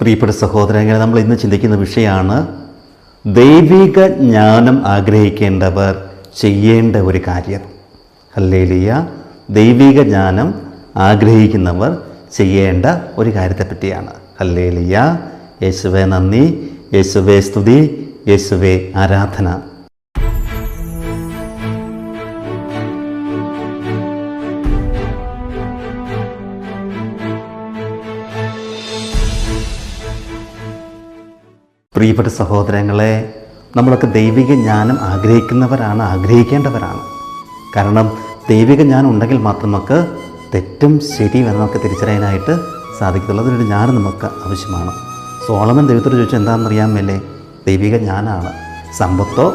പ്രിയപ്പെട്ട സഹോദരങ്ങളെ നമ്മൾ ഇന്ന് ചിന്തിക്കുന്ന വിഷയമാണ് ദൈവിക ജ്ഞാനം ആഗ്രഹിക്കേണ്ടവർ ചെയ്യേണ്ട ഒരു കാര്യം. അല്ലേലിയ ദൈവിക ജ്ഞാനം ആഗ്രഹിക്കുന്നവർ ചെയ്യേണ്ട ഒരു കാര്യത്തെപ്പറ്റിയാണ്. പറ്റിയാണ് ഹല്ലേലിയ. യേശുവെ നന്ദി. യേശുവേ സ്തുതി. യേശുവേ ആരാധന. പ്രിയപ്പെട്ട സഹോദരങ്ങളെ നമ്മളൊക്കെ ദൈവിക ജ്ഞാനം ആഗ്രഹിക്കുന്നവരാണ് ആഗ്രഹിക്കേണ്ടവരാണ്. കാരണം ദൈവിക ജ്ഞാനം ഉണ്ടെങ്കിൽ മാത്രം നമുക്ക് തെറ്റും ശരിയും എന്ന് നമുക്ക് തിരിച്ചറിയാനായിട്ട് സാധിക്കത്തുള്ളൂ. അതിനൊരു ജ്ഞാനം നമുക്ക് ആവശ്യമാണ്. സോളമൻ ദൈവത്തോട് ചോദിച്ചാൽ എന്താണെന്നറിയാൻ അറിയാമല്ലേ ദൈവിക ജ്ഞാനമാണ്. സമ്പത്തോ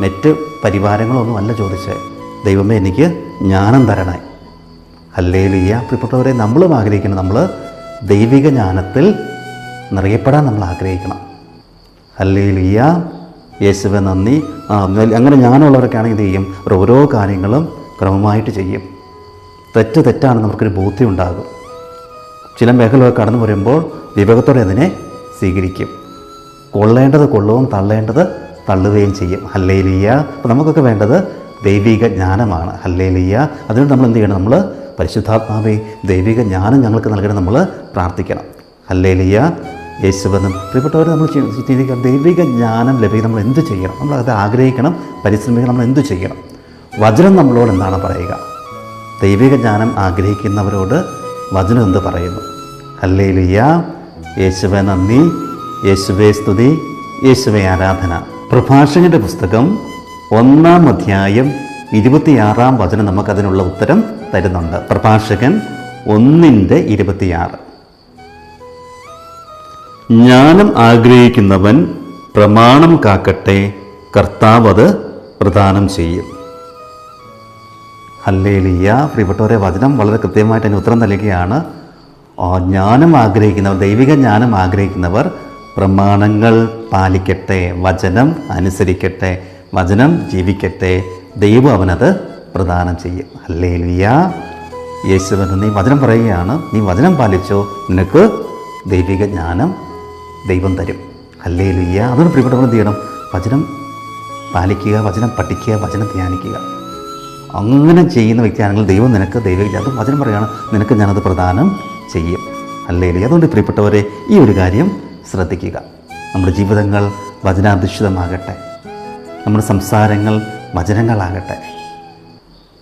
മറ്റ് പരിവാരങ്ങളോ ഒന്നും അല്ല ചോദിച്ചത് ദൈവമേ എനിക്ക് ജ്ഞാനം തരണേ. ഹല്ലേലിയ പ്രിയപ്പെട്ടവരെ നമ്മളും ആഗ്രഹിക്കണം. നമ്മൾ ദൈവിക ജ്ഞാനത്തിൽ നിറയപ്പെടാൻ നമ്മൾ ആഗ്രഹിക്കണം. ഹല്ലേലിയ യേശുവെ നന്ദി. അങ്ങനെ ഞാനുള്ളവരൊക്കെ ആണെങ്കിൽ എന്ത് ചെയ്യും? അവർ ഓരോ കാര്യങ്ങളും ക്രമമായിട്ട് ചെയ്യും. തെറ്റ് തെറ്റാണ് നമുക്കൊരു ബോധ്യം ഉണ്ടാകും ചില മേഖലകൾ കടന്നു വരുമ്പോൾ വിവേകത്തോടെ അതിനെ സ്വീകരിക്കും. കൊള്ളേണ്ടത് കൊള്ളുകയും തള്ളേണ്ടത് തള്ളുകയും ചെയ്യും. ഹല്ലേലിയ അപ്പോൾ നമുക്കൊക്കെ വേണ്ടത് ദൈവിക ജ്ഞാനമാണ്. ഹല്ലേലിയ അതുകൊണ്ട് നമ്മൾ എന്ത് ചെയ്യണം? നമ്മൾ പരിശുദ്ധാത്മാവേ ദൈവിക ജ്ഞാനം ഞങ്ങൾക്ക് നൽകണം. നമ്മൾ പ്രാർത്ഥിക്കണം. ഹല്ലേലിയ യേശുവെന്നും പ്രിയപ്പെട്ടവർ നമ്മൾ ചിന്തിക്കണം. ദൈവിക ജ്ഞാനം ലഭിക്കാൻ നമ്മൾ എന്ത് ചെയ്യണം? നമ്മൾ അത് ആഗ്രഹിക്കണം പരിശ്രമിക്കണം നമ്മൾ എന്ത് ചെയ്യണം? വചനം നമ്മളോട് എന്താണ് പറയുക? ദൈവിക ജ്ഞാനം ആഗ്രഹിക്കുന്നവരോട് വചനം എന്ത് പറയുന്നു? അല്ലേ ലിയ യേശുവെ നന്ദി. യേശുവെ സ്തുതി. യേശുവെ ആരാധന. പ്രഭാഷകന്റെ പുസ്തകം ഒന്നാം അധ്യായം ഇരുപത്തിയാറാം വചനം നമുക്കതിനുള്ള ഉത്തരം തരുന്നുണ്ട്. പ്രഭാഷകൻ ഒന്നിന്റെ ഇരുപത്തിയാറ്. ജ്ഞാനം ആഗ്രഹിക്കുന്നവൻ പ്രമാണം കാക്കട്ടെ കർത്താവ് അത് പ്രദാനം ചെയ്യും. ഹല്ലേലിയ. പ്രിയപ്പെട്ടവരെ വചനം വളരെ കൃത്യമായിട്ട് അതിന് ഉത്തരം നൽകുകയാണ്. ജ്ഞാനം ആഗ്രഹിക്കുന്നവർ ദൈവിക ജ്ഞാനം ആഗ്രഹിക്കുന്നവർ പ്രമാണങ്ങൾ പാലിക്കട്ടെ വചനം അനുസരിക്കട്ടെ വചനം ജീവിക്കട്ടെ ദൈവം അവനത് പ്രദാനം ചെയ്യും. ഹല്ലേലിയ. യേശുവൻ നീ വചനം പറയുകയാണ് നീ വചനം പാലിച്ചോ? നിനക്ക് ദൈവിക ജ്ഞാനം ദൈവം തരും. ഹല്ലേലിയ അതുകൊണ്ട് പ്രിയപ്പെട്ടവർ എന്ത് ചെയ്യണം. വചനം പാലിക്കുക വചനം പഠിക്കുക വചനം ധ്യാനിക്കുക. അങ്ങനെ ചെയ്യുന്ന വ്യക്തിയാണെങ്കിൽ ദൈവം നിനക്ക് ദൈവം വചനം പറയുകയാണ് നിനക്ക് ഞാനത് പ്രദാനം ചെയ്യും. അല്ലേ അതുകൊണ്ട് പ്രിയപ്പെട്ടവരെ ഈ ഒരു കാര്യം ശ്രദ്ധിക്കുക. നമ്മുടെ ജീവിതങ്ങൾ വചനാധിഷ്ഠിതമാകട്ടെ. നമ്മുടെ സംസാരങ്ങൾ വചനങ്ങളാകട്ടെ.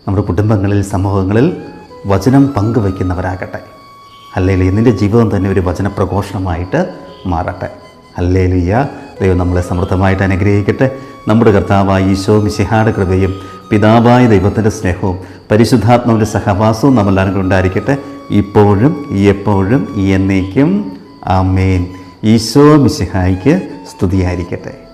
നമ്മുടെ കുടുംബങ്ങളിൽ സമൂഹങ്ങളിൽ വചനം പങ്കുവയ്ക്കുന്നവരാകട്ടെ. അല്ലെങ്കിൽ നിന്റെ ജീവിതം തന്നെ ഒരു വചന പ്രഘോഷണമായിട്ട് മാറട്ടെ. അല്ലേ ലുയ്യ ദൈവം നമ്മളെ സമൃദ്ധമായിട്ട് അനുഗ്രഹിക്കട്ടെ. നമ്മുടെ കർത്താവായ ഈശോ മിശിഹാട് കൃപയും പിതാവായ ദൈവത്തിന്റെ സ്നേഹവും പരിശുദ്ധാത്മാവിന്റെ സഹവാസവും നമ്മളെല്ലാവരും ഉണ്ടായിരിക്കട്ടെ. ഇപ്പോഴും എപ്പോഴും എന്നേക്കും ആമേൻ. ഈശോ മിശിഹായിക്ക് സ്തുതിയായിരിക്കട്ടെ.